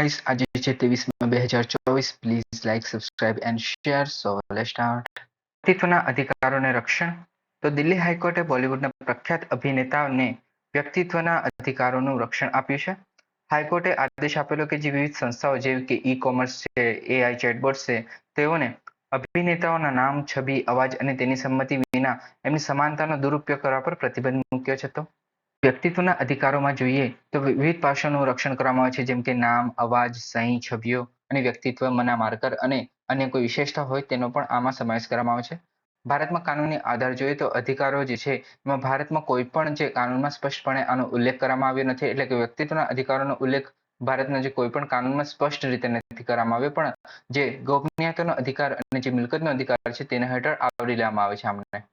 Guys આજે છે ત્રેવીસમાં બે હજાર ચોવીસ please like subscribe and share so start વ્યક્તિત્વના અધિકારોને રક્ષણ. તો દિલ્હી હાઈકોર્ટે બોલિવૂડના પ્રખ્યાત અભિનેતાઓને વ્યક્તિત્વના અધિકારોનું રક્ષણ આપ્યું છે. હાઈકોર્ટે આદેશ આપેલો કે જે વિવિધ સંસ્થાઓ, જેવી કે ઈ કોમર્સ છે એઆઈ ચેટબોટ છે, તેઓને અભિનેતાઓના નામ, છબી, અવાજ અને તેની સંમતિ વિના એમની સમાનતાનો દુરુપયોગ કરવા પર પ્રતિબંધ મૂક્યો છે તો? વ્યક્તિત્વના અધિકારોમાં જોઈએ તો વિવિધ પાસાઓનું રક્ષણ કરવામાં આવે છે, જેમ કે નામ, અવાજ, સહી, છબીઓ અને વ્યક્તિત્વ, મના માર્કર અને અન્ય કોઈ વિશેષતા હોય તેનો પણ આમાં સમાવેશ કરવામાં આવે છે. ભારતમાં કાનૂની આધાર જોઈએ તો અધિકારો જે છે, એમાં ભારતમાં કોઈ પણ જે કાનૂનમાં સ્પષ્ટપણે આનો ઉલ્લેખ કરવામાં આવ્યો નથી, એટલે કે વ્યક્તિત્વના અધિકારોનો ઉલ્લેખ ભારતના જે કોઈ પણ કાનૂનમાં સ્પષ્ટ રીતે નથી કરવામાં આવ્યો, પણ જે ગોપનીયતાનો અધિકાર અને જે મિલકતનો અધિકાર છે, તેના હેઠળ આવરી લેવામાં આવે છે આમને.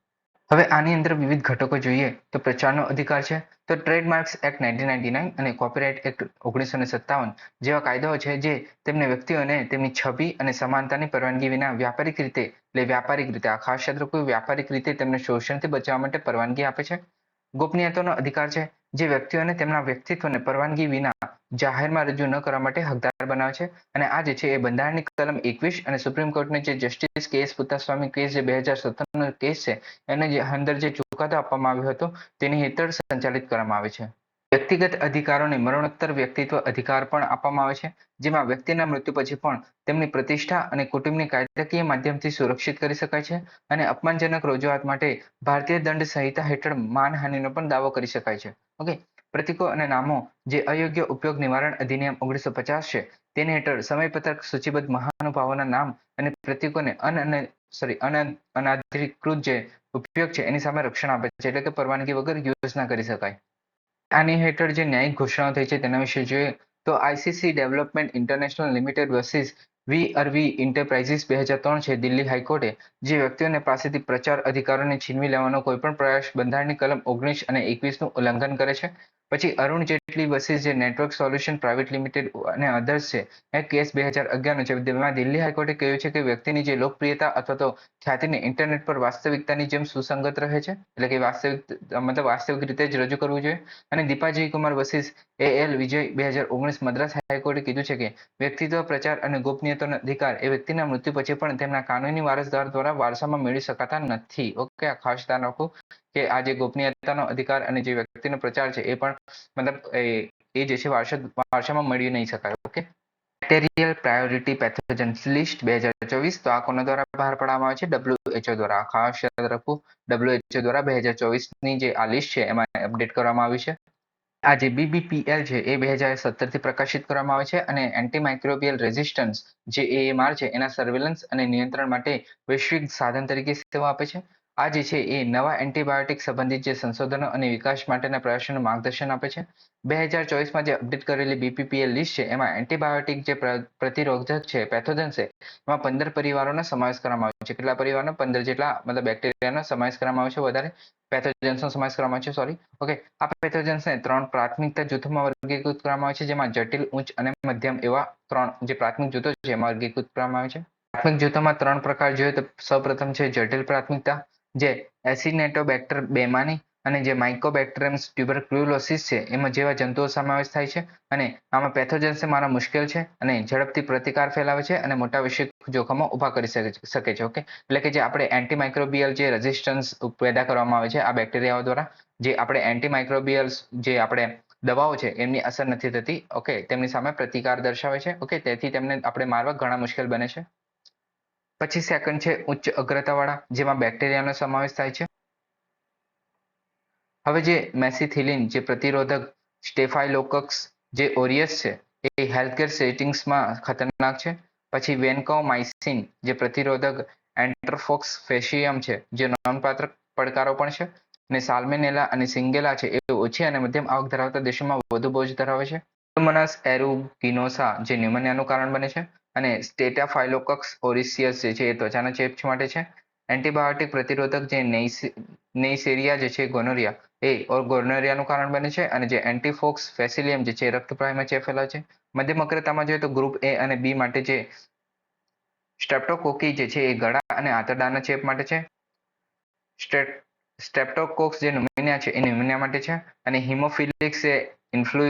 હવે આની અંદર વિવિધ ઘટકો જોઈએ તો પ્રચારનો અધિકાર છે, તો trademarks act nineteen ninety nine અને કોપીરાઇટ એક્ટ ઓગણીસો સત્તાવન જેવા કાયદાઓ છે જે તેમને વ્યક્તિઓને તેમની છબી અને સમાનતાની પરવાનગી વિના વ્યાપારિક રીતે, એટલે વ્યાપારિક રીતે, આ ખાસ ક્ષેત્ર કોઈ વ્યાપારિક રીતે તેમને શોષણથી બચાવવા માટે પરવાનગી આપે છે. ગોપનીયતાનો અધિકાર છે જે વ્યક્તિઓને તેમના વ્યક્તિત્વને પરવાનગી વિના જાહેરમાં રજૂ ન કરવા માટે હકદાર બનાવે છે અને આ છે એ બંધારણની કલમ એકવીસ અને સુપ્રીમ કોર્ટની જે જસ્ટિસ કેસ પુત્તાસ્વામી કેસ જે બે હજાર સત્તરનો કેસ છે, એને જે અંદર જે ચુકાદો આપવામાં આવ્યો હતો, તેની હેઠળ સંચાલિત કરવામાં આવે છે. વ્યક્તિગત અધિકારોને મરણોત્તર વ્યક્તિત્વ અધિકાર પણ આપવામાં આવે છે, જેમાં વ્યક્તિના મૃત્યુ પછી પણ તેમની પ્રતિષ્ઠા અને કુટુંબની કાયદાકીય માધ્યમથી સુરક્ષિત કરી શકાય છે અને અપમાનજનક રજૂઆત માટે ભારતીય દંડ સંહિતા હેઠળ માનહાનિનો પણ દાવો કરી શકાય છે. ઓકે? પ્રતિકો અને નામો જે અયોગ્ય ઉપયોગ નિવારણ અધિનિયમ ઓગણીસો પચાસ છે, તેની હેઠળ સમયપત્રક સૂચિબદ્ધ મહાનુભાવોના નામ અને પ્રતિકોને અન અને સોરી અનાધિકૃત જે ઉપયોગ છે, એની સામે રક્ષણ આપે છે, એટલે કે પરવાનગી વગર યુઝ ના કરી શકાય. આની હેઠળ જે ન્યાયિક ઘોષણાઓ થઈ છે, તેના વિશે જોઈએ તો ICC development international limited versus v Arvee enterprises બે હજાર ત્રણ છે, દિલ્હી હાઈકોર્ટે, જે વ્યક્તિઓને પાસેથી પ્રચાર અધિકારોને છીનવી લેવાનો કોઈપણ પ્રયાસ બંધારણની કલમ ઓગણીસ અને એકવીસનું ઉલ્લંઘન કરે છે. પછી અરુણ જેટલી વર્સિસ જે નેટવર્ક સોલ્યુશન પ્રાઇવેટ લિમિટેડ અને અધર્સ છે, એ કેસ બે હજાર અગિયારનો છે. તેમાં દિલ્હી હાઈકોર્ટે કહ્યું છે કે વ્યક્તિની જે લોકપ્રિયતા અથવા તો ખ્યાતિને ઇન્ટરનેટ પર વાસ્તવિકતાની જેમ સુસંગત રહે છે, એટલે કે વાસ્તવિક, મતલબ વાસ્તવિક રીતે જ રજૂ કરવું જોઈએ. અને દીપાજી કુમાર વસીસ એ એલ વિજય બે હજાર ઓગણીસ મદ્રાસ હાઈકોર્ટે કીધું છે કે વ્યક્તિત્વ, પ્રચાર અને ગોપનીયતાનો અધિકાર એ વ્યક્તિના મૃત્યુ પછી પણ તેમના કાનૂની વારસદાર દ્વારા વારસામાં મેળવી શકાતા નથી. ઓકે, આ ખાસ ધ્યાન રાખવું કે આ જે ગોપનીયતાનો અધિકાર અને જે વ્યક્તિનો પ્રચાર છે, એ પણ મતલબ એ જે છે વારસા, વારસામાં મળી નહીં શકાય, okay? Bacterial priority pathogens list બે હજાર ચોવીસ, તો આ કોના દ્વારા બહાર પાડવામાં આવે છે? ડબ્લ્યુએચઓ દ્વારા. ખાસ યાદ રાખવું ડબ્લ્યુએચઓ દ્વારા બે હજાર ચોવીસની જે આ લિસ્ટ છે, એમાં અપડેટ કરવામાં આવી છે. આ જે બીબીપીએલ છે, એ બે હજાર સત્તરથી પ્રકાશિત કરવામાં આવે છે અને એન્ટીમાઇક્રોબિયલ રેઝિસ્ટન્સ જે એએમઆર છે, એના સર્વેલન્સ અને નિયંત્રણ માટે વૈશ્વિક સાધન તરીકે સેવા આપે છે. આ જે છે, એ નવા એન્ટીબાયોટિક સંબંધિત જે સંશોધનો અને વિકાસ માટેના પ્રયાસોનું માર્ગદર્શન આપે છે. બે હજાર ચોવીસમાં જે અપડેટ કરેલી બીપીપીએલ લિસ્ટ છે, એમાં એન્ટીબાયોટિક જે પ્રતિરોધક છે, પેથોજન છે, એમાં પંદર પરિવારોનો સમાવેશ કરવામાં આવ્યો છે. કેટલા પરિવારનો? પંદર જેટલા મતલબ બેક્ટેરિયાનો સમાવેશ કરવામાં આવ્યો છે વધારે. પેથોજન્સનો સમાવેશ કરવામાં આવ્યો છે સોરી ઓકે આ પેથોજન્સને ત્રણ પ્રાથમિકતા જૂથોમાં વર્ગીકૃત કરવામાં આવે છે, જેમાં જટિલ, ઉચ્ચ અને મધ્યમ એવા ત્રણ જે પ્રાથમિક જૂથો છે, એમાં વર્ગીકૃત કરવામાં આવે છે. પ્રાથમિક જૂથોમાં ત્રણ પ્રકાર જોઈએ તો સૌપ્રથમ છે, જટિલ પ્રાથમિકતા. જે એસિનેટોબેક્ટર બેમાની અને જે માઇકોબેક્ટેરિયમ ટ્યુબરક્યુલોસિસ છે, એમાં જેવા જંતુઓ સમાવેશ થાય છે અને આમાં પેથોજન્સ મારા મુશ્કેલ છે અને ઝડપથી પ્રતિકાર ફેલાવે છે અને મોટા વૈશ્વિક જોખમો ઊભા કરી શકે છે ઓકે એટલે કે જે આપણે એન્ટીમાઇક્રોબિયલ જે રેઝિસ્ટન્સ પેદા કરવામાં આવે છે, આ બેક્ટેરિયાઓ દ્વારા, જે આપણે એન્ટીમાઇક્રોબિયલ્સ જે આપણે દવાઓ છે, એમની અસર નથી થતી ઓકે તેમની સામે પ્રતિકાર દર્શાવે છે ઓકે તેથી તેમને આપણે મારવા ઘણા મુશ્કેલ બને છે. પછી સેકન્ડ છે ઉચ્ચ અગ્રતાવાળા, જેમાં બેક્ટેરિયાનો સમાવેશ થાય છે. હવે જે મેસિથિલિન જે પ્રતિરોધક સ્ટેફાઇલોકક્સ જે ઓરિયસ છે, એ હેલ્થકેર સેટિંગ્સમાં ખતરનાક છે. પછી વેન્કોમાઇસિન જે પ્રતિરોધક એન્ટ્રફોક્સ ફેશિયમ છે, જે નોંધપાત્ર પડકારો પણ છે. અને સાલ્મેનેલા અને સિંગેલા છે, એ ઓછી અને મધ્યમ આવક ધરાવતા દેશોમાં વધુ બોજ ધરાવે છે. મોનસ એરુગિનોસા જે ન્યુમોનિયાનું કારણ બને છે. અને સ્ટેટાફાઇલોકક્સ ઓરિસિયસ જે છે એ ત્વચાના ચેપ માટે છે. એન્ટીબાયોટિક પ્રતિરોધક જે નેઇસેરિયા જે છે, ગોનોરિયા, એ ગોનોરિયાનું કારણ બને છે અને જે એન્ટીફોક્સ ફેસિલિયમ જે છે રક્તપ્રાયમાં ચેપ ફેલાય છે. મધ્યમ અગ્રતામાં જોઈએ તો ગ્રુપ એ અને બી માટે જે સ્ટ્રેપ્ટોકોકી જે છે એ ગળા અને આંતરડાના ચેપ માટે છે. સ્ટેપ્ટોકોક્સ જે ન્યુમોનિયા છે એ ન્યુમોનિયા માટે છે અને હિમોફિલિક્સ એ ઇન્ફ્લુ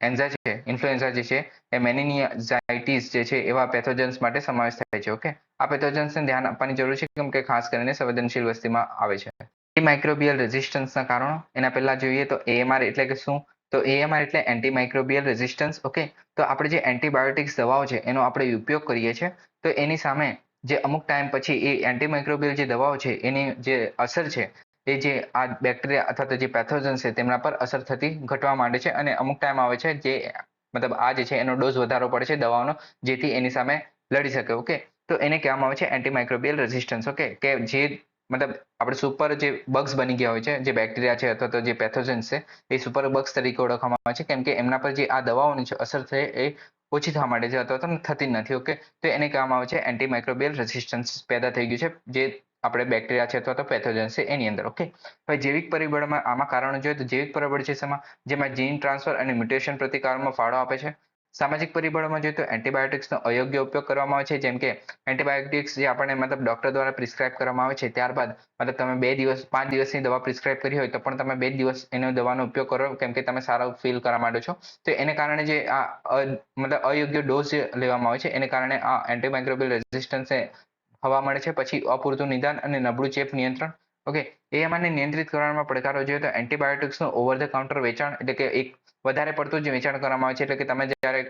એન્ઝા છે, ઇન્ફ્લુએન્ઝા જે છે, એ મેનિનિયાઝાઇટીસ જે છે, એવા પેથોજન્સ માટે સમાવેશ થાય છે ઓકે આ પેથોજન્સને ધ્યાન આપવાની જરૂર છે, કેમ કે ખાસ કરીને સંવેદનશીલ વસ્તીમાં આવે છે. માઇક્રોબિયલ રેઝિસ્ટન્સના કારણો, એના પહેલા જોઈએ તો એએમઆર એટલે કે શું? તો એએમઆર એટલે એન્ટીમાઇક્રોબિયલ રેઝિસ્ટન્સ ઓકે તો આપણે જે એન્ટીબાયોટિક્સ દવાઓ છે, એનો આપણે ઉપયોગ કરીએ છીએ, તો એની સામે જે અમુક ટાઈમ પછી એ એન્ટીમાઇક્રોબિયલ જે દવાઓ છે, એની જે અસર છે એ જે આ બેક્ટેરિયા અથવા તો જે પેથોજન છે, તેમના પર અસર થતી ઘટવા માંડે છે અને અમુક ટાઈમ આવે છે જે મતલબ આ જે છે એનો ડોઝ વધારો પડે છે દવાઓનો, જેથી એની સામે લડી શકે ઓકે તો એને કહેવામાં આવે છે એન્ટીમાઇક્રોબિયલ રેઝિસ્ટન્સ ઓકે કે જે મતલબ આપણે સુપર જે બગ્સ બની ગયા હોય છે, જે બેક્ટેરિયા છે અથવા તો જે પેથોજન્સ છે, એ સુપર બગ્સ તરીકે ઓળખવામાં આવે છે. કેમ કે એમના પર જે આ દવાઓની છે અસર થઈ એ ઓછી થવા માંડે છે અથવા તો થતી નથી ઓકે તો એને કહેવામાં આવે છે એન્ટીમાઇક્રોબિયલ રેઝિસ્ટન્સ પેદા થઈ ગયું છે, જે આપણે બેક્ટેરિયા છે અથવા તો પેથોજન છે એની અંદર ઓકે હવે જૈવિક પરિબળમાં આમાં કારણો જોઈએ તો જૈવિક પરિબળ છે શેમાં? જેમાં જીન ટ્રાન્સફર અને મ્યુટેશન પ્રતિકારમાં ફાળો આપે છે. સામાજિક પરિબળોમાં જોઈએ તો એન્ટીબાયોટિક્સનો અયોગ્ય ઉપયોગ કરવામાં આવે છે, જેમ કે એન્ટીબાયોટિક્સ જે આપણને મતલબ ડોક્ટર દ્વારા પ્રિસ્ક્રાઇબ કરવામાં આવે છે, ત્યારબાદ મતલબ તમે બે દિવસ, પાંચ દિવસની દવા પ્રિસ્ક્રાઇબ કરી હોય તો પણ તમે બે દિવસ એનો દવાનો ઉપયોગ કરો, કેમ કે તમે સારો ફીલ કરવા માંડો છો. તો એને કારણે જે આ મતલબ અયોગ્ય ડોઝ લેવામાં આવે છે, એને કારણે આ એન્ટીમાઇક્રોબિયલ રેઝિસ્ટન્સ હવા મળે છે, પછી અપૂરતું નિદાન અને નબળું ચેપ નિયંત્રણ. ઓકે એ મને નિયંત્રિત કરવામાં પડકારો જોઈએ તો એન્ટીબાયોટિક્સનું ઓવર ધ કાઉન્ટર વેચાણ એટલે કે એક વધારે પડતું જ વેચાણ કરવામાં આવે છે, એટલે કે તમે જ્યારે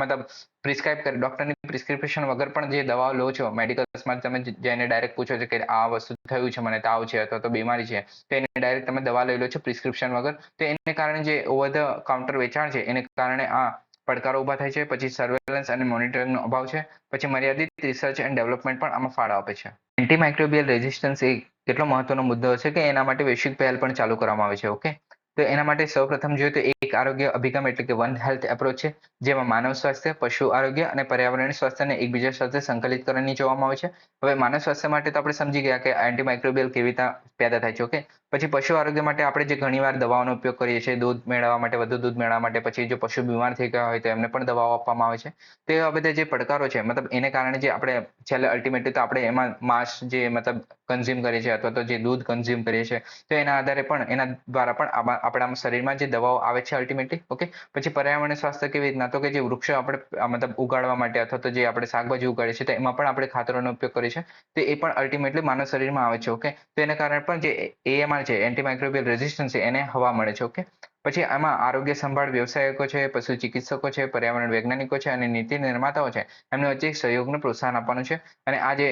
મતલબ પ્રિસ્ક્રાઇબ કરી ડૉક્ટરની પ્રિસ્ક્રિપ્શન વગર પણ જે દવાઓ લો છો મેડિકલ્સમાં તમે જઈને ડાયરેક્ટ પૂછો છો કે આ વસ્તુ થયું છે, મને તાવ છે અથવા તો બીમારી છે, તો એને ડાયરેક્ટ તમે દવા લઈ લો છો પ્રિસ્ક્રિપ્શન વગર. તો એને કારણે જે ઓવર ધ કાઉન્ટર વેચાણ છે, એને કારણે આ પડકારો ઊભા થાય છે, પછી સર્વેલન્સ અને મોનિટરિંગનો અભાવ છે, પછી મર્યાદિત રિસર્ચ એન્ડ ડેવલપમેન્ટ પણ આમાં ફાળો આપે છે. એન્ટીમાઇક્રોબિયલ રેઝિસ્ટન્સ એ કેટલો મહત્વનો મુદ્દો છે કે એના માટે વૈશ્વિક પહેલ પણ ચાલુ કરવામાં આવે છે ઓકે તો એના માટે સૌપ્રથમ જોઈએ તો એક આરોગ્ય અભિગમ એટલે કે વન હેલ્થ એપ્રોચ છે, જેમાં માનવ સ્વાસ્થ્ય, પશુ આરોગ્ય અને પર્યાવરણીય સ્વાસ્થ્યને એકબીજા સાથે સંકલિત કરવાની જોવામાં આવે છે. હવે માનવ સ્વાસ્થ્ય માટે તો આપણે સમજી ગયા કે એન્ટીમાઇક્રોબિયલ કેવી રીતે પેદા થાય છે ઓકે પછી પશુ આરોગ્ય માટે આપણે જે ઘણીવાર દવાઓનો ઉપયોગ કરીએ છીએ, દૂધ મેળવવા માટે, વધુ દૂધ મેળવવા માટે, પછી જો પશુ બીમાર થઈ ગયા હોય તો એમને પણ દવાઓ આપવામાં આવે છે. તો એવા બધા જે પડકારો છે, મતલબ એને કારણે જે આપણે છેલ્લે અલ્ટિમેટલી તો આપણે એમાં માંસ જે મતલબ કન્ઝ્યુમ કરીએ છીએ અથવા તો જે દૂધ કન્ઝ્યુમ કરીએ છીએ, તો એના આધારે પણ, એના દ્વારા પણ આપણા શરીરમાં જે દવાઓ આવે છે અલ્ટિમેટલી ઓકે પછી પર્યાવરણ સ્વાસ્થ્ય કેવી રીતના? તો કે જે વૃક્ષો આપણે મતલબ ઉગાડવા માટે અથવા તો જે આપણે શાકભાજી ઉગાડે છે તો એમાં પણ આપણે ખાતરોનો ઉપયોગ કરીએ છીએ. તો એ પણ અલ્ટિમેટલી માનવ શરીરમાં આવે છે ઓકે તો એના કારણે પણ જે એએમઆર છે એન્ટીમાઇક્રોબિયલ રેઝિસ્ટન્સ છે, એને હવા મળે છે ઓકે પછી આમાં આરોગ્ય સંભાળ વ્યવસાયકો છે, પશુ ચિકિત્સકો છે, પર્યાવરણ વૈજ્ઞાનિકો છે અને નીતિ નિર્માતાઓ છે. એમને વચ્ચે સહયોગને પ્રોત્સાહન આપવાનું છે અને આ જે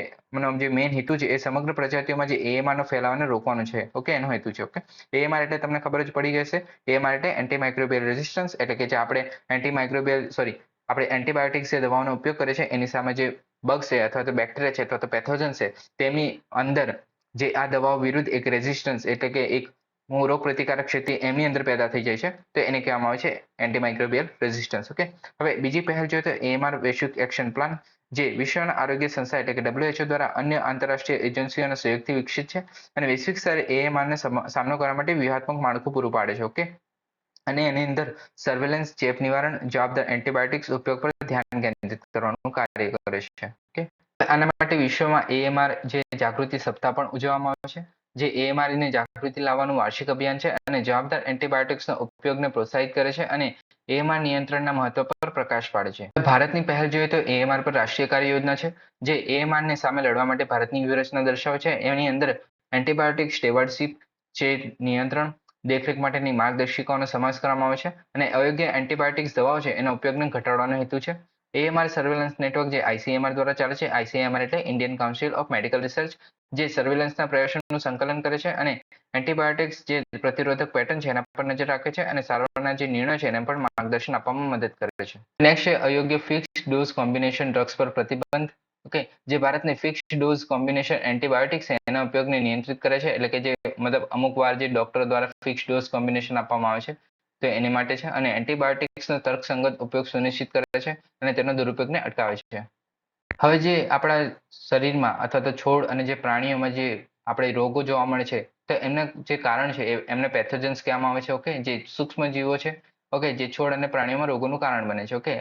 જે મેઇન હેતુ છે એ સમગ્ર પ્રજાતિઓમાં જે એએમઆરનો ફેલાવાને રોકવાનું છે. ઓકે? એનો હેતુ છે. ઓકે? એએમઆર એટલે તમને ખબર જ પડી જશે. એએમઆર એટલે એન્ટીમાઇક્રોબિયલ રેઝિસ્ટન્સ એટલે કે જે આપણે એન્ટીમાઇક્રોબિયલ સોરી આપણે એન્ટીબાયોટિક્સ જે દવાઓનો ઉપયોગ કરે છે એની સામે જે બગ્સ છે અથવા તો બેક્ટેરિયા છે અથવા તો પેથોજન છે તેમની અંદર જે આ દવાઓ વિરુદ્ધ એક રેઝિસ્ટન્સ એટલે કે એક રોગ પ્રતિકારક શક્તિ એમની અંદર પેદા થઈ જાય છે, તો એને કહેવામાં આવે છે એન્ટીમાઇક્રોબિયલ રેઝિસ્ટન્સ ઓકે હવે બીજી પહેલ જોઈએ તો એએમઆર વૈશ્વિક એક્શન પ્લાન જે વિશ્વના આરોગ્ય સંસ્થા એટલે કે ડબ્લ્યુએચઓ દ્વારા અન્ય આંતરરાષ્ટ્રીય એજન્સીઓના સહયોગથી વિકસિત છે અને વૈશ્વિક સ્તરે એએમઆરને સામનો કરવા માટે વ્યૂહાત્મક માળખું પૂરું પાડે છે ઓકે અને એની અંદર સર્વેલન્સ ચેપ નિવારણ જવાબદાર એન્ટીબાયોટિક્સ ઉપયોગ પર ધ્યાન કેન્દ્રિત કરવાનું કાર્ય કરે છે ઓકે આના માટે વિશ્વમાં એએમઆર જે જાગૃતિ સપ્તાહ પણ ઉજવવામાં આવે છે જે એએમઆરની જાગૃતિ લાવવાનું વાર્ષિક અભિયાન છે અને જવાબદાર એન્ટીબાયોટિક્સના ઉપયોગને પ્રોત્સાહિત કરે છે અને એએમઆર નિયંત્રણના મહત્વ પર પ્રકાશ પાડે છે. ભારતની પહેલ જોઈએ તો એએમઆર પર રાષ્ટ્રીય કાર્ય યોજના છે, જે એએમઆર ને સામે લડવા માટે ભારતની વ્યૂહરચના દર્શાવે છે. એની અંદર એન્ટીબાયોટિક સ્ટેવર્ડશીપ જે નિયંત્રણ, દેખરેખ માટેની માર્ગદર્શિકાઓનો સમાવેશ કરવામાં આવે છે અને અયોગ્ય એન્ટીબાયોટિક્સ દવાઓ છે એના ઉપયોગને ઘટાડવાનો હેતુ છે. એએમઆર સર્વેલન્સ નેટવર્ક જે આઈસીએમઆર દ્વારા ચાલે છે. આઈસીએમઆર એટલે Indian council of medical research જે સર્વેલન્સના પ્રયાસોનું સંકલન કરે છે અને એન્ટીબાયોટિક્સ જે પ્રતિરોધક પેટર્ન છે, એના પર નજર રાખે છે અને સારવારના જે નિર્ણય છે, એને પણ માર્ગદર્શન આપવામાં મદદ કરે છે. નેક્સ્ટ છે, અયોગ્ય ફિક્સ ડોઝ કોમ્બિનેશન ડ્રગ્સ પર પ્રતિબંધ. ઓકે જે ભારતની ફિક્સ ડોઝ કોમ્બિનેશન એન્ટીબાયોટિક્સ એના ઉપયોગને નિયંત્રિત કરે છે. એટલે કે જે, મતલબ અમુક વાર જે ડોક્ટર દ્વારા ફિક્સ ડોઝ કોમ્બિનેશન આપવામાં આવે છે તો એની માટે છે અને એન્ટીબાયોટિક્સનો તર્કસંગત ઉપયોગ સુનિશ્ચિત કરે છે અને તેનો દુરુપયોગને અટકાવે છે. હવે જે આપણા શરીરમાં અથવા તો છોડ અને જે પ્રાણીઓમાં જે આપણે રોગો જોવા મળે છે, તો એમના જે કારણ છે એમને પેથોજન્સ કહેવામાં આવે છે ઓકે જે સૂક્ષ્મ જીવો છે ઓકે જે છોડ અને પ્રાણીઓમાં રોગોનું કારણ બને છે ઓકે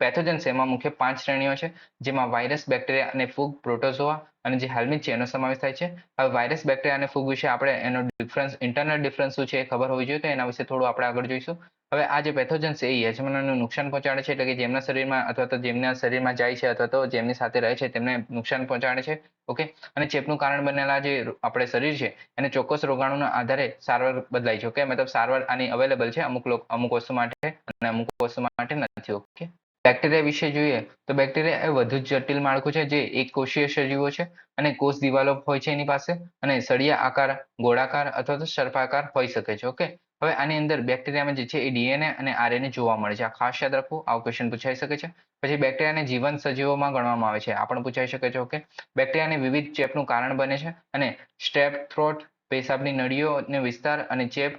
પેથોજન્સ એમાં મુખ્ય પાંચ શ્રેણીઓ છે, જેમાં વાયરસ બેક્ટેરિયા અને ફૂગ પ્રોટોઝોઆ અને જે હેલ્મિટ છે એનો સમાવેશ થાય છે. હવે વાયરસ બેક્ટેરિયા અને ફૂગ વિશે આપણે એનો ડિફરન્સ ઇન્ટરનલ ડિફરન્સ શું છે એ ખબર હોવી જોઈએ તો એના વિશે થોડું આપણે આગળ જોઈશું. હવે આ જે પેથોજન્સ છે એ યજમાનોને નુકસાન પહોંચાડે છે એટલે કે જેમના શરીરમાં અથવા તો જેમના શરીરમાં જાય છે અથવા તો જેમની સાથે રહે છે તેમને નુકસાન પહોંચાડે છે. ઓકે? અને ચેપનું કારણ બનેલા જે આપણે શરીર છે એને ચોક્કસ રોગાણુના આધારે સારવાર બદલાય છે. ઓકે? મતલબ સારવાર આની અવેલેબલ છે અમુક અમુક વસ્તુ માટે અને અમુક વસ્તુ માટે નથી. ઓકે? બેક્ટેરિયા વિશે જોઈએ તો બેક્ટેરિયા એ વધુ જટિલ માળખું છે જે એક કોષીય સજીવો છે અને કોષ દિવાલો હોય છે એની પાસે અને સળિયા આકાર, ગોળાકાર અથવા તો સર્પાકાર હોઈ શકે છે ઓકે હવે આની અંદર બેક્ટેરિયામાં જે છે એ ડીએનએ અને આરએનએ જોવા મળે છે. આ ખાસ યાદ રાખવું આવો ક્વેશ્ચન પૂછાઈ શકે છે. પછી બેક્ટેરિયાને જીવન સજીવોમાં ગણવામાં આવે છે. આ પણ પૂછાઈ શકે છે ઓકે બેક્ટેરિયાને વિવિધ ચેપનું કારણ બને છે અને સ્ટેપ થ્રોટ પેશાબની નળીઓનો વિસ્તાર અને ચેપ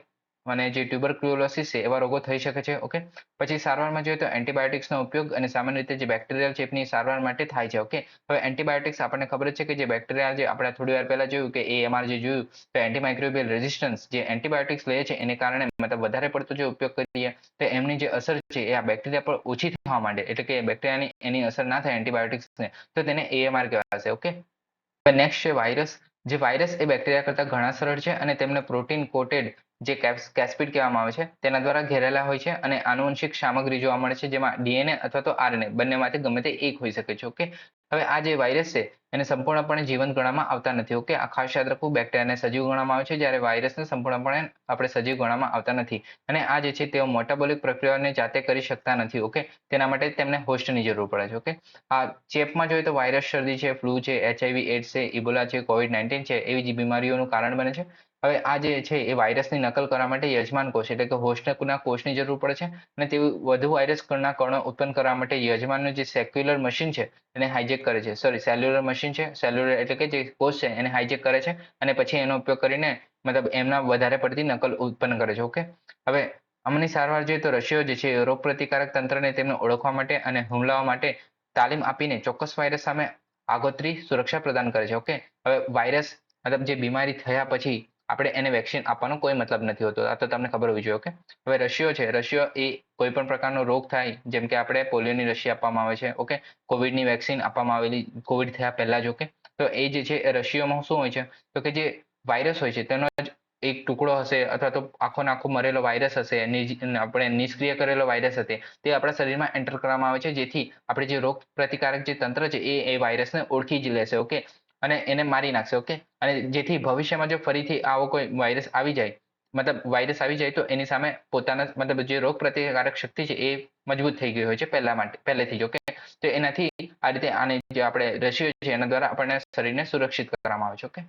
અને જે ટ્યુબરક્યુલોસિસ છે, એવા રોગો થઈ શકે છે ઓકે પછી સારવારમાં જોઈએ તો એન્ટીબાયોટિક્સનો ઉપયોગ અને સામાન્ય રીતે જે બેક્ટેરિયલ ચેપની સારવાર માટે થાય છે ઓકે હવે એન્ટીબાયોટિક્સ આપણને ખબર છે કે જે બેક્ટેરિયા જે આપણે થોડી વાર પહેલા જોયું કે એએમઆર જે જોયું, તો એન્ટીમાઇક્રોબિયલ રેઝિસ્ટન્સ જે એન્ટીબાયોટિક્સ લે છે, એને કારણે મતલબ વધારે પડતો જે ઉપયોગ કરીએ, તો એમની જે અસર છે એ આ બેક્ટેરિયા પર ઓછી થવા માંડે, એટલે કે બેક્ટેરિયાની એની અસર ના થાય એન્ટીબાયોટિક્સને તો તેને એએમઆર કહેવાશે ઓકે નેક્સ્ટ છે વાયરસ જે વાયરસ એ બેક્ટેરિયા કરતાં ઘણા સરળ છે અને તેમને પ્રોટીન કોટેડ જે કેસ્પિડ કહેવામાં આવે છે, તેના દ્વારા ઘેરેલા હોય છે અને આનુવંશિક સામગ્રી જોવા મળે છે, જેમાં ડીએનએ અથવા તો આરએનએ બંનેમાંથી ગમે તે એક હોઈ શકે છે, ઓકે? હવે આ જે વાયરસ છે, એને સંપૂર્ણપણે જીવંત ગણવામાં આવતા નથી, ઓકે? આ ખાસ યાદ રાખવું, બેક્ટેરિયાને સજીવ ગણવામાં આવે છે, જ્યારે વાયરસને સંપૂર્ણપણે આપણે સજીવ ગણવામાં આવતા નથી. અને આ જે છે, તેઓ મોટાબોલિક પ્રક્રિયાઓને જાતે કરી શકતા નથી, ઓકે? તેના માટે તેમને હોસ્ટની જરૂર પડે છે, ઓકે? આ ચેપમાં જોઈએ તો વાયરસ શરદી છે, ફ્લૂ છે, એચઆઈવી એડ્સ છે, ઇબોલા છે, કોવિડ નાઇન્ટીન છે, એવી બીમારીઓનું કારણ બને છે હવે આ જે છે એ વાયરસની નકલ કરવા માટે યજમાન કોષ, એટલે કે હોસ્ટના કોષની જરૂર પડે છે અને તે વધુ વાયરસ કણના કણો ઉત્પન્ન કરવા માટે યજમાનનું જે સેક્યુલર મશીન છે એને હાઇજેક કરે છે. સોરી સેલ્યુલર મશીન છે. સેલ્યુલર એટલે કે જે કોષ છે એને હાઇજેક કરે છે અને પછી એનો ઉપયોગ કરીને મતલબ એમના વધારે પડતી નકલ ઉત્પન્ન કરે છે. ઓકે હવે અમની સારવાર જોઈએ તો રશિયો જે છે રોગ પ્રતિકારક તંત્રને તેમને ઓળખવા માટે અને હુમલાઓ માટે તાલીમ આપીને ચોક્કસ વાયરસ સામે આગોતરી સુરક્ષા પ્રદાન કરે છે. ઓકે હવે વાયરસ મતલબ જે બીમારી થયા પછી આપણે એને વેક્સિન આપવાનો કોઈ મતલબ નથી હોતો. આ તો તમને ખબર હોવી જોઈએ ઓકે હવે રશિયો છે. રશિયો એ કોઈ પણ પ્રકારનો રોગ થાય, જેમ કે આપણે પોલિયોની રસી આપવામાં આવે છે ઓકે કોવિડની વેક્સિન આપવામાં આવેલી કોવિડ થયા પહેલા જ ઓકે તો એ જે છે રશિયોમાં શું હોય છે? તો કે જે વાયરસ હોય છે, તેનો જ એક ટુકડો હશે, અથવા તો આખો નાખો મરેલો વાયરસ હશે આપણે નિષ્ક્રિય કરેલો વાયરસ હશે, તે આપણા શરીરમાં એન્ટર કરવામાં આવે છે, જેથી આપણે જે રોગ પ્રતિકારક જે તંત્ર છે, એ એ વાયરસને ઓળખી જ લેશે ઓકે અને એને મારી નાખશે ઓકે અને જેથી ભવિષ્યમાં જો ફરીથી આવો કોઈ વાયરસ આવી જાય, મતલબ વાયરસ આવી જાય તો એની સામે પોતાના મતલબ જે રોગ પ્રતિકારક શક્તિ છે એ મજબૂત થઈ ગઈ હોય છે પહેલા માટે, પહેલેથી જ ઓકે તો એનાથી આ રીતે આને જે આપણે રસીઓ છે એના દ્વારા આપણને શરીરને સુરક્ષિત કરવામાં આવે છે ઓકે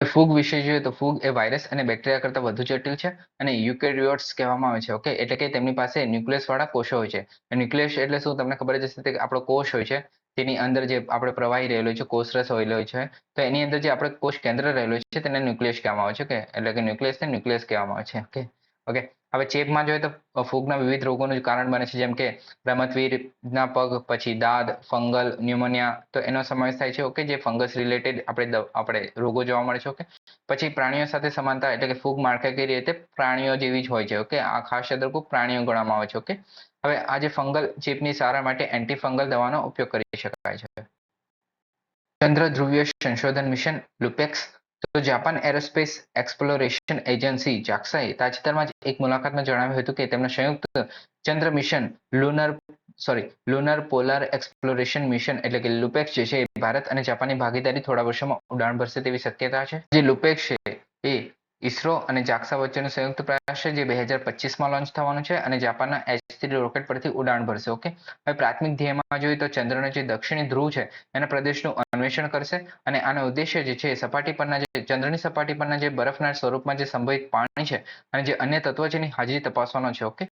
ફૂગ વિશે જોઈએ તો ફૂગ એ વાયરસ અને બેક્ટેરિયા કરતાં વધુ જટિલ છે અને યુકેરિયોટ્સ કહેવામાં આવે છે ઓકે એટલે કે તેમની પાસે ન્યુક્લિયસ વાળા કોષો હોય છે. ન્યુક્લિયસ એટલે શું તમને ખબર જ હશે કે આપણો કોષ હોય છે તેની અંદર જે આપણે પ્રવાહી રહેલો છે, કોષરસ હોયેલો છે, તો એની અંદર જે આપણે કોષ કેન્દ્ર રહેલો છે, તેને ન્યુક્લિયસ કહેવામાં આવે છે કે એટલે કે ન્યુક્લિયસને ન્યુક્લિયસ કહેવામાં આવે છે, ઓકે? ઓકે, હવે ચેપમાં જોઈએ તો ફૂગના વિવિધ રોગોનું કારણ બને છે, જેમ કે રમતવીરના પગ, પછી દાદ, ફંગલ, ન્યુમોનિયા, તો એનો સમાવેશ થાય છે, ઓકે? જે ફંગસ રિલેટેડ આપણે આપણે રોગો જોવા મળે છે, ઓકે? પછી પ્રાણીઓ સાથે સમાનતા, એટલે કે ફૂગ માળખાકીય રીતે પ્રાણીઓ જેવી જ હોય છે, ઓકે? આ ખાસ યાદ પ્રાણીઓ ગણવામાં આવે છે, ઓકે? હવે આજે ફંગલ ચેપની સારવાર માટે એન્ટી ફંગલ દવાનો ઉપયોગ કરી શકાય છે. ચંદ્ર ધ્રુવીય સંશોધન મિશન લુપેક્સ, તો જાપાન એરોસ્પેસ એક્સપ્લોરેશન એજન્સી જાક્સાએ તાજેતરમાં જ એક મુલાકાતમાં જણાવ્યું હતું કે તેમના સંયુક્ત ચંદ્ર mission lunar sorry lunar polar exploration mission એટલે કે લુપેક્સ જે છે ભારત અને જાપાનની ભાગીદારી થોડા વર્ષોમાં ઉડાણ ભરશે તેવી શક્યતા છે. જે લુપેક્સ છે એ ઇસરો અને જાક્સા વચ્ચેનો સંયુક્ત પ્રયાસ છે, જે બે હજાર પચીસમાં લોન્ચ થવાનું છે અને જાપાનના એચ થ્રી રોકેટ પરથી ઉડાણ ભરશે ઓકે હવે પ્રાથમિક ધ્યેયમાં જોઈએ તો ચંદ્રનો જે દક્ષિણી ધ્રુવ છે, એના પ્રદેશનું અન્વેષણ કરશે અને આનો ઉદ્દેશ્ય જે છે સપાટી પરના જે, ચંદ્રની સપાટી પરના જે બરફના સ્વરૂપમાં જે સંભવિત પાણી છે અને જે અન્ય તત્વો છે એની હાજરી તપાસવાનો છે ઓકે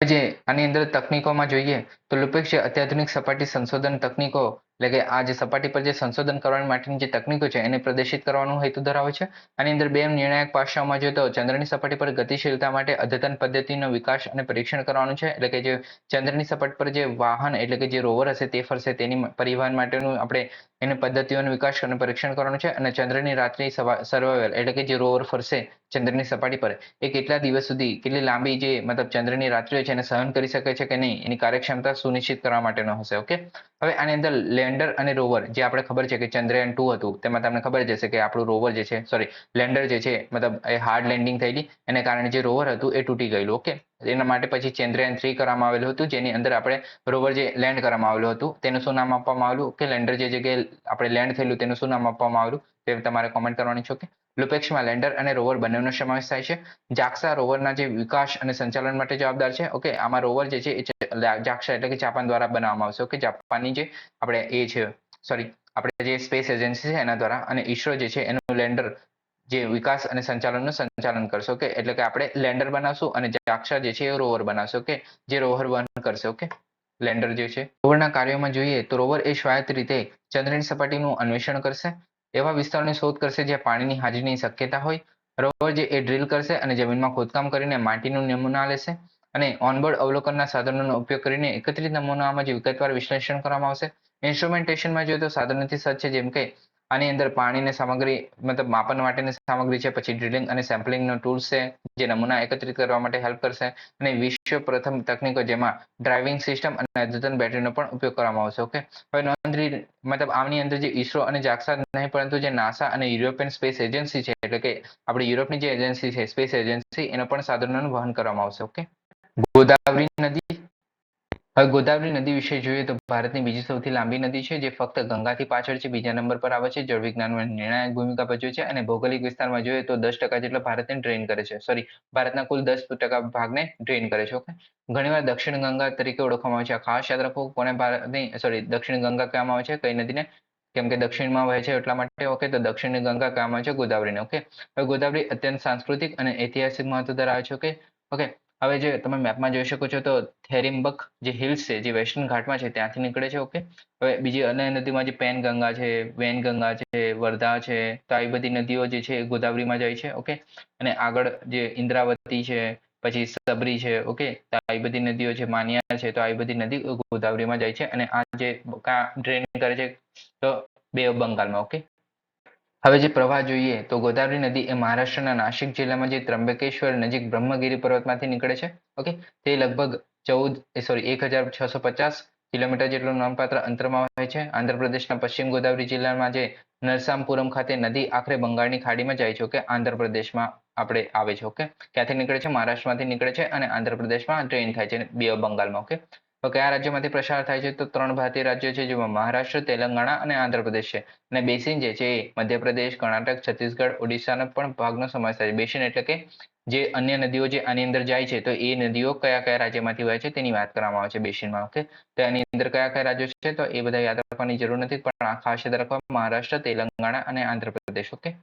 જે આની અંદર તકનીકોમાં જોઈએ તો લુપેક્ષ છે, અત્યાધુનિક સપાટી સંશોધન તકનીકો એટલે કે આ જે સપાટી પર જે સંશોધન કરવા માટેની જે તકનીકો છે, એને પ્રદર્શિત કરવાનો હેતુ ધરાવે છે. આની અંદર બે નિર્ણાયક પાસાઓમાં જોઈએ તો ચંદ્રની સપાટી પર ગતિશીલતા માટે અદ્યતન પદ્ધતિનો વિકાસ અને પરીક્ષણ કરવાનું છે. એટલે કે જે ચંદ્રની સપાટી પર જે વાહન એટલે કે જે રોવર હશે તે ફરશે તેની પરિવહન માટેનું આપણે એની પદ્ધતિઓનો વિકાસ અને પરીક્ષણ કરવાનું છે. અને ચંદ્રની રાત્રિ સર્વાઈવલ એટલે કે જે રોવર ફરશે ચંદ્રની સપાટી પર, એ કેટલા દિવસ સુધી, કેટલી લાંબી જે મતલબ ચંદ્રની રાત્રિઓ છે એને સહન કરી શકે છે કે નહીં, એની કાર્યક્ષમતા સુનિશ્ચિત કરવા માટેનો હશે, ઓકે? હવે આની અંદર લેન્ડર અને રોવર જે આપણે ખબર છે કે ચંદ્રયાન ટુ હતું, તેમાં તમને ખબર જશે કે આપણું રોવર જે છે સોરી લેન્ડર જે છે, મતલબ એ હાર્ડ લેન્ડિંગ થયેલી, એને કારણે જે રોવર હતું એ તૂટી ગયેલું ઓકે એના માટે પછી ચંદ્રયાન થ્રી કરવામાં આવેલું હતું, જેની અંદર આપણે રોવર જે લેન્ડ કરવામાં આવેલું હતું, તેનું શું નામ આપવામાં આવેલું કે લેન્ડર જે જગ્યાએ આપણે લેન્ડ થયેલું, તેનું શું નામ આપવામાં આવેલું? તે તમારે કોમેન્ટ કરવાની છે કે લુપેક્ષમાં લેન્ડર અને રોવર બંનેનો સમાવેશ થાય છે. જાક્સા રોવરના જે વિકાસ અને સંચાલન માટે જવાબદાર છે ઓકે આમાં રોવર જે છે, એ જાક્સા એટલે કે જાપાન દ્વારા બનાવવામાં આવશે ઓકે જાપાનની જે આપણે એ છે સોરી આપણે જે સ્પેસ એજન્સી છે એના દ્વારા અને ઈસરો જે છે, એનું લેન્ડર જે વિકાસ અને સંચાલનનું સંચાલન કરશે ઓકે એટલે કે આપણે લેન્ડર બનાવશું અને જાક્ષા જે છે, એ રોવર બનાવશે ઓકે જે રોવર વહન કરશે ઓકે લેન્ડર જે છે. રોવરના કાર્યોમાં જોઈએ તો રોવર એ સ્વાયત્ત રીતે ચંદ્રની સપાટીનું અન્વેષણ કરશે એવા વિસ્તારોની શોધ કરશે જ્યાં પાણીની હાજરીની શક્યતા હોય. રોવર જે એ ડ્રીલ કરશે અને જમીનમાં ખોદકામ કરીને માટીનું નમૂના લેશે અને ઓનબોર્ડ અવલોકનના સાધનોનો ઉપયોગ કરીને એકત્રિત નમૂનામાં જે વિગતવાર વિશ્લેષણ કરવામાં આવશે. ઇન્સ્ટ્રુમેન્ટેશનમાં જોઈએ તો સાધનોથી સજ્જ છે, જેમ કે આની અંદર પાણીની સામગ્રી, મતલબ માપન માટેની સામગ્રી છે, પછી ડ્રિલિંગ અને સેમ્પલિંગનો ટૂલ્સ છે, જે નમૂના એકત્રિત કરવા માટે હેલ્પ કરશે. અને વિશ્વ પ્રથમ તકનીકો જેમાં ડ્રાઇવિંગ સિસ્ટમ અને અદ્યતન બેટરીનો પણ ઉપયોગ કરવામાં આવશે ઓકે હવે નોંધરી મતલબ આની અંદર જે ઈસરો અને જાક્સા નહીં, પરંતુ જે નાસા અને યુરોપિયન સ્પેસ એજન્સી છે, એટલે કે આપણી યુરોપની જે એજન્સી છે સ્પેસ એજન્સી એનો પણ સાધનોનું વહન કરવામાં આવશે ઓકે ગોદાવરી નદી હવે ગોદાવરી નદી વિશે જોઈએ તો ભારતની બીજી સૌથી લાંબી નદી છે, જે ફક્ત ગંગાથી પાછળ છે, બીજા નંબર પર આવે છે, જળ વિજ્ઞાનમાં નિર્ણાયક ભૂમિકા ભજવે છે અને ભૌગોલિક વિસ્તારમાં જોઈએ તો દસ ટકા જેટલો ભારતને ડ્રેન કરે છે. સોરી ભારતના કુલ દસ ટકા ભાગને ડ્રેન કરે છે ઓકે ઘણીવાર દક્ષિણ ગંગા તરીકે ઓળખવામાં આવે છે. ખાસ યાદ રાખો, કોને ભારતની સોરી દક્ષિણ ગંગા કહેવામાં આવે છે, કઈ નદીને? કેમ કે દક્ષિણમાં વહે છે એટલા માટે ઓકે તો દક્ષિણ ગંગા કહેવામાં આવે છે ગોદાવરીને ઓકે હવે ગોદાવરી અત્યંત સાંસ્કૃતિક અને ઐતિહાસિક મહત્વ ધરાવે છે ઓકે ઓકે હવે જે તમે મેપમાં જોઈ શકો છો તો થેરિમ્બક જે હિલ્સ છે, જે વેસ્ટર્ન ઘાટમાં છે, ત્યાંથી નીકળે છે ઓકે હવે બીજી અન્ય નદીમાં જે પેન ગંગા છે વેન ગંગા છે, વર્ધા છે, તો આવી બધી નદીઓ જે છે એ ગોદાવરીમાં જાય છે ઓકે અને આગળ જે ઇન્દ્રાવતી છે, પછી સબરી છે ઓકે તો આવી બધી નદીઓ છે માનિયા છે, તો આવી બધી નદી ગોદાવરીમાં જાય છે અને આ જે ડ્રેન કરે છે, તો બે બંગાળમાં ઓકે હવે જે પ્રવાહ જોઈએ, તો ગોદાવરી નદી એ મહારાષ્ટ્રના નાસિક જિલ્લામાં જે ત્રંબકેશ્વર નજીક બ્રહ્મગીરી પર્વતમાંથી નીકળે છે. ઓકે? તે લગભગ ચૌદ સોરી એક હજાર છસો પચાસ કિલોમીટર જેટલું નોંધપાત્ર અંતરમાં હોય છે. આંધ્રપ્રદેશના પશ્ચિમ ગોદાવરી જિલ્લામાં જે નરસામપુરમ ખાતે નદી આખરે બંગાળની ખાડીમાં જાય છે. ઓકે? આંધ્રપ્રદેશમાં આપણે આવે છે. ઓકે? ક્યાંથી નીકળે છે? મહારાષ્ટ્રમાંથી નીકળે છે અને આંધ્રપ્રદેશમાં ટ્રેન થાય છે બે બંગાળમાં. ઓકે? કયા રાજ્યમાંથી પ્રસાર થાય છે તો ત્રણ ભારતીય રાજ્યો છે, જેમાં મહારાષ્ટ્ર, તેલંગાણા અને આંધ્રપ્રદેશ છે. અને બેસિન જે છે એ મધ્યપ્રદેશ, કર્ણાટક, છત્તીસગઢ, ઓડિશાનો પણ ભાગનો સમાવેશ થાય છે. બેસિન એટલે કે જે અન્ય નદીઓ જે આની અંદર જાય છે, તો એ નદીઓ કયા કયા રાજ્યમાંથી વહે છે તેની વાત કરવામાં આવે છે બેસિનમાં, ઓકે? તો આની અંદર કયા કયા રાજ્યો છે તો એ બધા યાદ રાખવાની જરૂર નથી, પણ આ ખાસ યાદ રાખવા મહારાષ્ટ્ર, તેલંગાણા અને આંધ્રપ્રદેશ, ઓકે?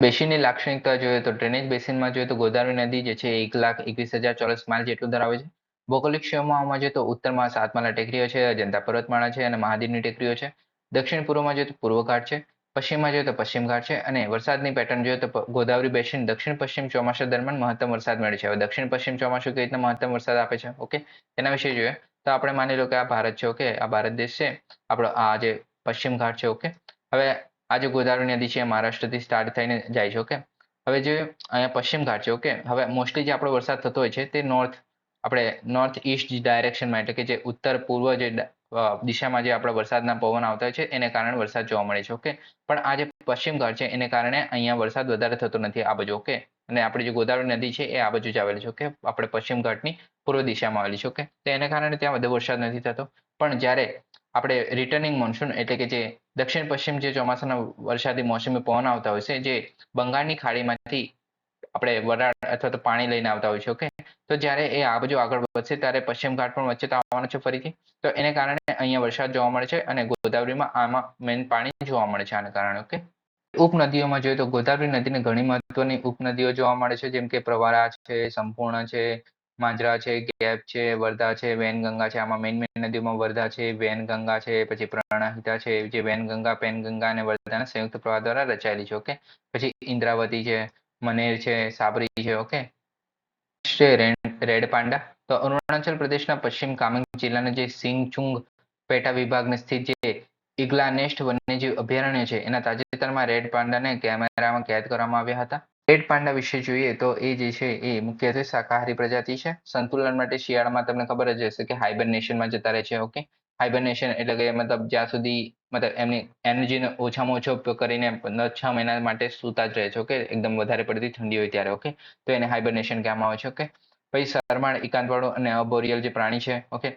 બેસિનની લાક્ષણિકતા જોઈએ તો ડ્રેનેજ બેસિનમાં જોઈએ તો ગોદાવરી નદી જે છે એક લાખ એકવીસ હજાર ચોરસ માઇલ જેટલું ધરાવે છે. ભૌગોલિક ક્ષેત્રમાં જોઈએ તો ઉત્તરમાં સાતમાલા ટેકરીઓ છે, અજંતા પર્વતમાળા છે અને મહાદેવની ટેકરીઓ છે. દક્ષિણ પૂર્વમાં જોઈએ તો પૂર્વ ઘાટ છે, પશ્ચિમમાં જોઈએ તો પશ્ચિમ ઘાટ છે અને વરસાદની પેટર્ન જોઈએ તો ગોદાવરી બેસીન દક્ષિણ પશ્ચિમ ચોમાસા દરમિયાન મહત્તમ વરસાદ મળે છે. હવે દક્ષિણ પશ્ચિમ ચોમાસું કેવી રીતના મહત્તમ વરસાદ આપે છે? ઓકે, તેના વિશે જોઈએ. તો આપણે માની લો કે આ ભારત છે, ઓકે, આ ભારત દેશ છે, આપણો આ જે પશ્ચિમ ઘાટ છે, ઓકે. હવે આ જે ગોદાવરી નદી છે મહારાષ્ટ્રથી સ્ટાર્ટ થઈને જાય છે, ઓકે. હવે જે અહીંયા પશ્ચિમ ઘાટ છે, ઓકે. હવે મોસ્ટલી જે આપણો વરસાદ થતો હોય છે તે નોર્થ આપણે નોર્થ ઈસ્ટ ડાયરેક્શનમાં એટલે કે જે ઉત્તર પૂર્વ જે દિશામાં જે આપણા વરસાદના પવન આવતા છે, એને કારણે વરસાદ જોવા મળે છે ઓકે પણ આ જે પશ્ચિમ ઘાટ છે, એને કારણે અહીંયા વરસાદ વધારે થતો નથી આ બાજુ ઓકે અને આપણી જે ગોદાવરી નદી છે, એ આ બાજુ જ આવેલી છે ઓકે આપણે પશ્ચિમ ઘાટની પૂર્વ દિશામાં આવેલી છે ઓકે તો એને કારણે ત્યાં વધુ વરસાદ નથી થતો. પણ જ્યારે આપણે રિટર્નિંગ મોન્સૂન એટલે કે જે દક્ષિણ પશ્ચિમ જે ચોમાસાના વરસાદી મોસમી પવન આવતા હોય છે, જે બંગાળની ખાડીમાંથી આપણે વરાળ અથવા તો પાણી લઈને આવતા હોય છે ઓકે તો જ્યારે એ આ બાજુ આગળ વધશે, ત્યારે પશ્ચિમ ઘાટ પણ વચ્ચે તો આવવાનો છે ફરીથી. તો એને કારણે અહીંયા વરસાદ જોવા મળે છે અને ગોદાવરીમાં આમાં મેન પાણી જોવા મળે છે આને કારણે ઓકે ઉપનદીઓમાં જોઈએ તો ગોદાવરી નદીને ઘણી મહત્વની ઉપનદીઓ જોવા મળે છે, જેમ કે પ્રવારા છે, સંપૂર્ણ છે, માંજરા છે, ગેપ છે, વર્ધા છે, વેનગંગા છે, આમાં મેઇન મેઇન નદીઓમાં વર્ધા છે, વેનગંગા છે, પછી પ્રણાહિતા છે, જે વેનગંગા, પેનગંગા અને વર્ધાના સંયુક્ત પ્રવાહ દ્વારા રચાયેલી છે ઓકે પછી ઇન્દ્રાવતી છે, મનેર છે, સાબરી છે ઓકે છે રેડ પાંડા. તો અરુણાચલ પ્રદેશના પશ્ચિમ કામેંગ જિલ્લાના જે સિંગચુંગ પેટા વિભાગને સ્થિત જે ઇગ્લા નેસ્ટ વન્યજીવ અભયારણ્ય છે, એના તાજેતરમાં રેડ પાંડાને કેમેરામાં કેદ કરવામાં આવ્યા હતા. રેડ પાંડા વિશે જોઈએ તો એ જે છે એ મુખ્યત્વે શાકાહારી પ્રજાતિ છે. સંતુલન માટે શિયાળામાં તમને ખબર જ હશે કે હાઇબરનેશનમાં જતા રહે છે ઓકે હાઇબરનેશન એટલે કે મતલબ જ્યાં સુધી મતલબ એમની એનર્જીનો ઓછામાં ઓછો ઉપયોગ કરીને છ મહિના માટે સૂતા જ રહે છે ઓકે એકદમ વધારે પડતી ઠંડી હોય ત્યારે ઓકે તો એને હાઇબરનેશન કહેવામાં આવે છે ઓકે પછી શરમાળ, એકાંતવાળું અને અબોરિયલ જે પ્રાણી છે ઓકે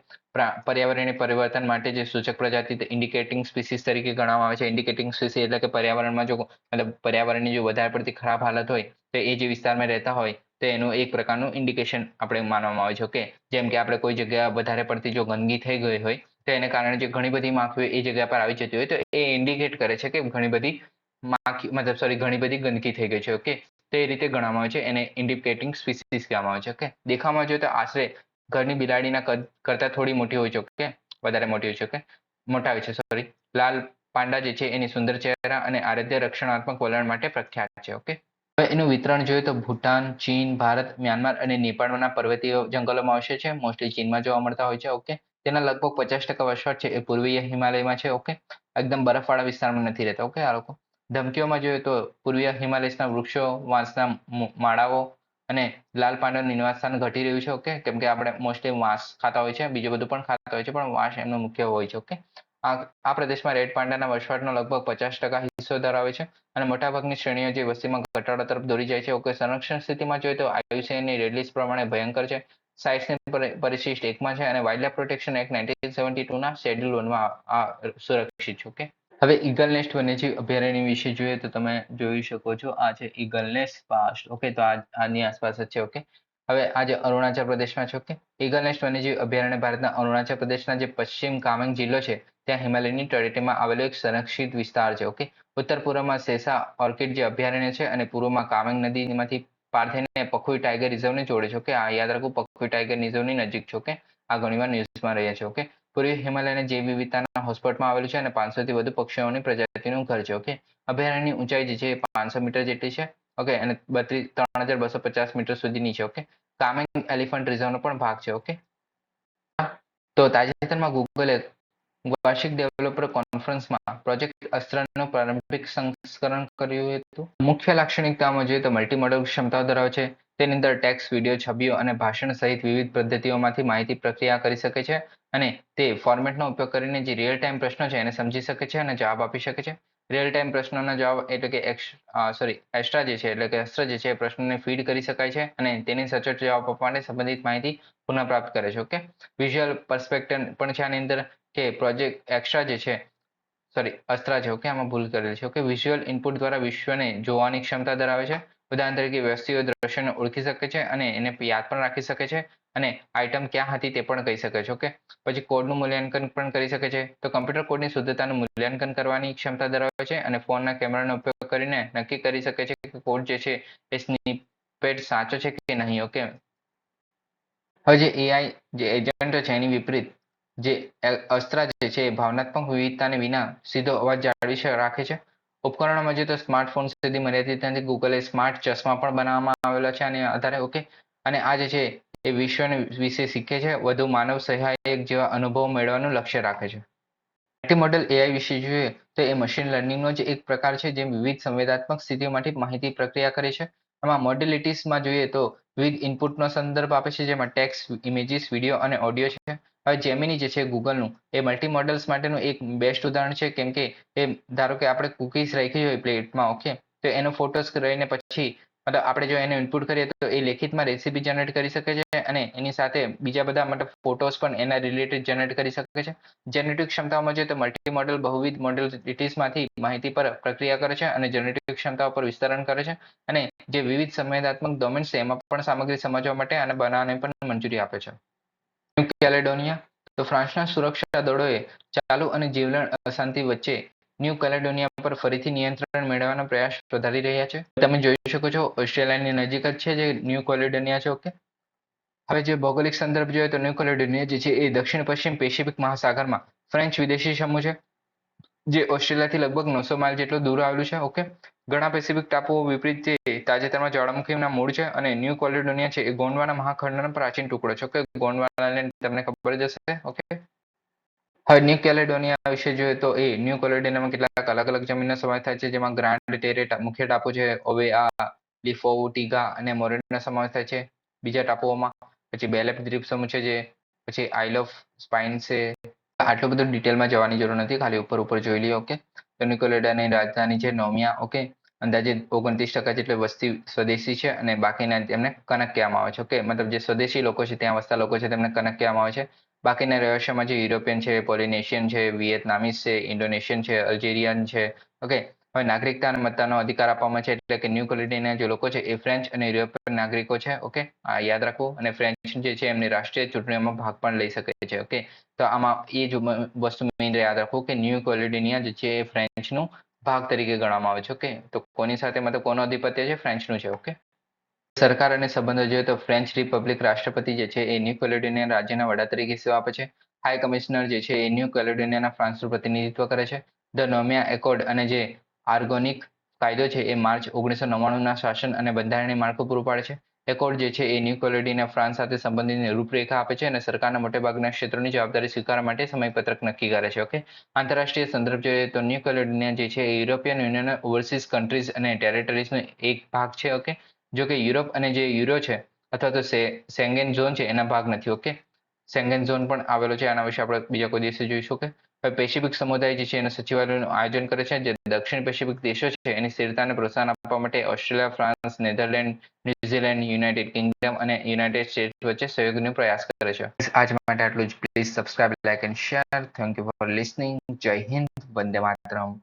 પર્યાવરણીય પરિવર્તન માટે જે સૂચક પ્રજાતિ ઇન્ડિકેટિંગ સ્પીસીસ તરીકે ગણવામાં આવે છે. ઇન્ડિકેટિંગ સ્પીસીસ એટલે કે પર્યાવરણમાં જો મતલબ પર્યાવરણની જો વધારે પડતી ખરાબ હાલત હોય, તો એ જે વિસ્તારમાં રહેતા હોય, તો એનું એક પ્રકારનું ઇન્ડિકેશન આપણે માનવામાં આવે છે ઓકે જેમ કે આપણે કોઈ જગ્યા વધારે પડતી જો ગંદકી થઈ ગઈ હોય તો એને કારણે જે ઘણી બધી માખીઓ એ જગ્યા પર આવી જતી હોય, તો એ ઇન્ડિકેટ કરે છે કે ઘણી બધી માખી, મતલબ સોરી ઘણી બધી ગંદકી થઈ ગઈ છે ઓકે તો રીતે ગણવામાં આવે છે, એને ઇન્ડિકેટિંગ સ્પીસીસ કહેવામાં આવે છે ઓકે દેખાવમાં જોઈએ તો આશરે ઘરની બિલાડીના કદ કરતાં થોડી મોટી હોય છે ઓકે વધારે મોટી હોય છે ઓકે મોટા હોય છે સોરી લાલ પાંડા જે છે એની સુંદર ચહેરા અને આરોગ્ય રક્ષણાત્મક વલણ માટે પ્રખ્યાત છે ઓકે હવે એનું વિતરણ જોઈએ તો ભૂટાન, ચીન, ભારત, મ્યાનમાર અને નેપાળના પર્વતીય જંગલોમાં આવશે છે. મોસ્ટલી ચીનમાં જોવા મળતા હોય છે ઓકે તેના લગભગ પચાસ ટકા વસવાટ છે એ પૂર્વીય હિમાલયમાં છે ઓકે એકદમ બરફવાળા વિસ્તારમાં નથી રહેતા ઓકે આ લોકો ધમકીઓમાં જોઈએ તો પૂર્વીય હિમાલયના વૃક્ષો, વાંસના માળાઓ અને લાલ પાંડાનું નિવાસસ્થાન ઘટી રહ્યું છે ઓકે કેમ કે આપણે મોસ્ટલી વાંસ ખાતા હોય છે, બીજું બધું પણ ખાતા હોય છે, પણ વાંસ એમનો મુખ્ય હોય છે ઓકે આ પ્રદેશમાં રેડ પાંડાના વસવાટનો લગભગ પચાસ ટકા હિસ્સો ધરાવે છે અને મોટાભાગની શ્રેણીઓ જે વસ્તીમાં ઘટાડો તરફ દોરી જાય છે ઓકે સંરક્ષણ સ્થિતિમાં જોઈએ તો આયુસીએનની રેડ લિસ્ટ પ્રમાણે ભયંકર છે સાઇટ્સની પરિશિષ્ટ એકમાં છે અને wild protection act nineteen seventy ટુના schedule વનમાં સુરક્ષિત છે, ઓકે? હવે ઈગલ નેસ્ટ વન્યજીવ અભયારણ્ય વિશે જોઈએ તો તમે જોઈ શકો છો, આ છે ઈગલ નેસ્ટ પાસ્ટ, ઓકે? તો આની આસપાસ જ છે, ઓકે? હવે આ જે અરુણાચલ પ્રદેશમાં છે, ઓકે? ઈગલ નેસ્ટ વન્યજીવ અભયારણ્ય ભારતના અરુણાચલ પ્રદેશના જે પશ્ચિમ કામેંગ જિલ્લો છે, ત્યાં હિમાલયની તળેટીમાં આવેલો એક સંરક્ષિત વિસ્તાર છે, ઓકે? ઉત્તર પૂર્વમાં સેસા ઓર્કિડ જે અભયારણ્ય છે અને પૂર્વમાં કામેંગ નદીમાંથી પાર થઈને પખુઈ ટાઈગર રિઝર્વને જોડે છે, ઓકે? આ યાદ રાખો પખુઈ ટાઈગર રિઝર્વની નજીક છે, ઓકે? આ ઘણીવાર ન્યૂઝમાં રહ્યા છે, ઓકે? પૂર્વી હિમાલયના જૈવ વિવિધતાના હોસ્પોટમાં આવેલું છે અને પાંચસોથી વધુ પક્ષીઓની પ્રજાતિનું ઘર છે, ઓકે? અભયારણ્યની ઊંચાઈ જે છે એ પાંચસો મીટર જેટલી છે, ઓકે? અને બત્રીસ ત્રણ હજાર બસો પચાસ મીટર સુધીની છે ઓકે? કામેંગ એલિફન્ટ રિઝર્વનો પણ ભાગ છે, ઓકે? તો તાજેતરમાં ગૂગલે વાર્ષિક ડેવલપર કોન્ફરન્સમાં પ્રોજેક્ટ અસ્ત્રનું પ્રારંભિક સંસ્કરણ કર્યું હતું. મુખ્ય લાક્ષણિકતામાં જોઈએ તો મલ્ટીમોડલ ક્ષમતાઓ ધરાવે છે. તેની અંદર ટેક્સ, વીડિયો, છબીઓ અને ભાષણ સહિત વિવિધ પદ્ધતિઓમાંથી માહિતી પ્રક્રિયા કરી શકે છે અને તે ફોર્મેટનો ઉપયોગ કરીને જે રિયલ ટાઈમ પ્રશ્નો છે એને સમજી શકે છે અને જવાબ આપી શકે છે. રિયલ ટાઈમ પ્રશ્નોના જવાબ એટલે કે સોરી એક્સ્ટ્રા જે છે એટલે કે અસ્ત્ર જે છે એ પ્રશ્નોને ફીડ કરી શકાય છે અને તેની સચોટ જવાબ આપવા માટે સંબંધિત માહિતી પુનઃપ્રાપ્ત કરે છે ઓકે વિઝ્યુઅલ પર્સપેક્ટિવ પણ છે આની અંદર. કે પ્રોજેક્ટ એક્સ્ટ્રા જે છે સોરી અસ્ત્રા છે ઓકે આમાં ભૂલ કરેલ છે. ઓકે વિઝ્યુઅલ ઇનપુટ દ્વારા વિશ્વને જોવાની ક્ષમતા ધરાવે છે. ઉદાહરણ તરીકે વ્યક્તિઓ દ્રશ્યને ઓળખી શકે છે અને એને યાદ પણ રાખી શકે છે અને આઇટમ ક્યાં હતી તે પણ કહી શકે છે ઓકે પછી કોડનું મૂલ્યાંકન પણ કરી શકે છે. તો કમ્પ્યુટર કોડની શુદ્ધતાનું મૂલ્યાંકન કરવાની ક્ષમતા ધરાવે છે અને ફોનના કેમેરાનો ઉપયોગ કરીને નક્કી કરી શકે છે કે કોડ જે છે એ સ્નિપેટ સાચો છે કે નહીં ઓકે હવે જે એઆઈ જે એજન્ટો છે એની વિપરીત જે અસ્ત્રા જે છે ભાવનાત્મક વિવિધતાને વિના સીધો અવાજ જાળવી રાખે છે. ઉપકરણોમાં જોઈએ તો સ્માર્ટફોન સુધી મર્યાદિત નથી ગૂગલે સ્માર્ટ ચશ્મા પણ બનાવવામાં આવેલા છે અને આધારે ઓકે અને આ જે છે એ વિશ્વને વિશે શીખે છે, વધુ માનવ સહાયક જેવા અનુભવ મેળવવાનું લક્ષ્ય રાખે છે. મલ્ટીમોડલ એઆઈ વિશે જોઈએ તો એ મશીન લર્નિંગનો જ એક પ્રકાર છે જે વિવિધ સંવેદાત્મક સ્થિતિઓમાંથી માહિતી પ્રક્રિયા કરે છે. એમાં મોડેલિટીસમાં જોઈએ તો વિવિધ ઇનપુટનો સંદર્ભ આપે છે, જેમાં ટેક્સ ઇમેજીસ વીડિયો અને ઓડિયો છે. હવે જેમિની જે છે ગૂગલનું એ મલ્ટી મોડલ્સ માટેનું એક બેસ્ટ ઉદાહરણ છે. કેમ કે એ ધારો કે આપણે કુકીઝ રાખી હોય પ્લેટમાં ઓકે તો એનો ફોટોસ રહીને પછી મતલબ આપણે જો એને ઇનપુટ કરીએ તો એ લેખિતમાં રેસીપી જનરેટ કરી શકે છે અને એની સાથે બીજા બધા મતલબ ફોટોસ પણ એના રિલેટેડ જનરેટ કરી શકે છે. જનરેટિવ ક્ષમતાઓમાં જોઈએ તો મલ્ટી મોડલ બહુવિધ મોડેલિટીસમાંથી માહિતી પર પ્રક્રિયા કરે છે અને જનરેટિવ ક્ષમતાઓ પર વિસ્તરણ કરે છે અને જે વિવિધ સંવેદનાત્મક ડોમેન્સ છે એમાં પણ સામગ્રી સમજવા માટે અને બનાવવાની પણ મંજૂરી આપે છે. કેલેડોનિયા, તો ફ્રાન્સના સુરક્ષા દળોએ ચાલુ અને જીવલેણ અશાંતિ વચ્ચે ન્યૂ કેલેડોનિયા પર ફરીથી નિયંત્રણ મેળવવાનો પ્રયાસ વધારી રહ્યા છે. તમે જોઈ શકો છો, ઓસ્ટ્રેલિયાની નજીક જ છે જે ન્યૂ કેલેડોનિયા છે, ઓકે? હવે જે ભૌગોલિક સંદર્ભ જોઈએ તો ન્યૂ કેલેડોનિયા જે છે એ દક્ષિણ પશ્ચિમ પેસિફિક મહાસાગરમાં ફ્રેન્ચ વિદેશી સમૂહ છે, જે ઓસ્ટ્રેલિયાથી લગભગ નવસો માઇલ જેટલું દૂર આવેલું છે, ઓકે? ઘણા પેસિફિક ટાપુઓ વિપરીત તે તાજેતરમાં જ્વાળામુખીના મૂળ છે અને ન્યૂ કોલેડોનિયા છે, એ ગોંડવાના મહાખંડનો પ્રાચીન ટુકડો છે. ઓકે ગોંડવાનાને તમને ખબર જ હશે ઓકે હવે ન્યૂ કેલેડોનિયા વિશે જોઈએ તો એ ન્યૂ કેલેડોનિયામાં કેટલાક અલગ અલગ જમીનનો સમાવેશ થાય છે, જેમાં ગ્રાન્ડ ટેરે મુખ્ય ટાપુ છે ઓવેઆ લિફો ટીગા અને મોરેનો સમાવેશ થાય છે. બીજા ટાપુઓમાં પછી બેલેપ દ્વીપ સમૂહ છે જે, પછી આઇલ ઓફ સ્પાઇન છે. આટલું બધું ડિટેલમાં જવાની જરૂર નથી, ખાલી ઉપર ઉપર જોઈ લઈએ ઓકે તો નિકોલેડાની રાજધાની છે નોમિયા ઓકે અંદાજે ઓગણત્રીસ ટકા જેટલી વસ્તી સ્વદેશી છે અને બાકીના તેમને કનક કહેવામાં આવે છે. ઓકે, મતલબ જે સ્વદેશી લોકો છે, ત્યાં વસતા લોકો છે, તેમને કનક કહેવામાં આવે છે. બાકીના રહેવાસીઓમાં જે યુરોપિયન છે, પોલિનેશિયન છે, વિયેતનામીઝ છે, ઇન્ડોનેશિયન છે, અલ્જેરિયન છે. ઓકે, હવે નાગરિકતા અને મતદાનનો અધિકાર આપવામાં છે એટલે કે ન્યૂ ક્વોલિટીના જે લોકો છે એ ફ્રેન્ચ અને યુરોપિયન નાગરિકો છે. ઓકે, આ યાદ રાખવું. અને ફ્રેન્ચ જે છે એમની રાષ્ટ્રીય ચૂંટણીઓમાં ભાગ પણ લઈ શકે છે. ઓકે, તો આમાં એ જ વસ્તુ મેઇન યાદ રાખવું કે ન્યૂ ક્વોલિટીની જે છે એ ફ્રેન્ચનું ભાગ તરીકે ગણવામાં આવે છે ઓકે તો કોની સાથે મતલબ કોનો અધિપત્ય છે? ફ્રેન્ચનું છે ઓકે સરકાર અને સંબંધો જોઈએ તો ફ્રેન્ચ રિપબ્લિક રાષ્ટ્રપતિ જે છે એ ન્યૂ કેલેડોનિયા રાજ્યના વડા તરીકે સેવા આપે છે. હાઈ કમિશનર જે છે એ ન્યૂ કેલેડોનિયાના ફ્રાન્સનું પ્રતિનિધિત્વ કરે છે. ધ નોમિયા એકોર્ડ અને જે આર્ગોનિક કાયદો છે એ માર્ચ ઓગણીસો નવ્વાણુંના શાસન અને બંધારણીય માળખું પૂરું પાડે છે. એકોર્ડ જે છે એ ન્યૂ કોલેડીના ફ્રાન્સ સાથે સંબંધિતની રૂપરેખા આપે છે અને સરકારના મોટેભાગના ક્ષેત્રોની જવાબદારી સ્વીકારવા માટે સમયપત્રક નક્કી કરે છે ઓકે આંતરરાષ્ટ્રીય સંદર્ભ જોઈએ તો ન્યૂ કોલેડીના જે છે એ યુરોપિયન યુનિયન ઓવરસીઝ કન્ટ્રીઝ અને ટેરેટરીઝનો એક ભાગ છે ઓકે જો કે યુરોપ અને જે યુરો છે અથવા તો સેંગેન ઝોન છે એના ભાગ નથી ઓકે સેંગેન ઝોન પણ આવેલો છે, આના વિશે આપણે બીજા કોઈ દિવસે જોઈશું કે પેસિફિક સમુદાય જે છે એના સચિવાલયનું આયોજન કરે છે, જે દક્ષિણ પેસિફિક દેશો છે, એની સ્થિરતાને પ્રોત્સાહન આપવા માટે Australia, France, Netherland, New Zealand, United Kingdom અને યુનાઇટેડ સ્ટેટ્સ વચ્ચે સહયોગનો પ્રયાસ કરે છે. આજ માટે આટલું જ. Please subscribe like and share thank you for listening જય હિન્દ. વંદે માતરમ.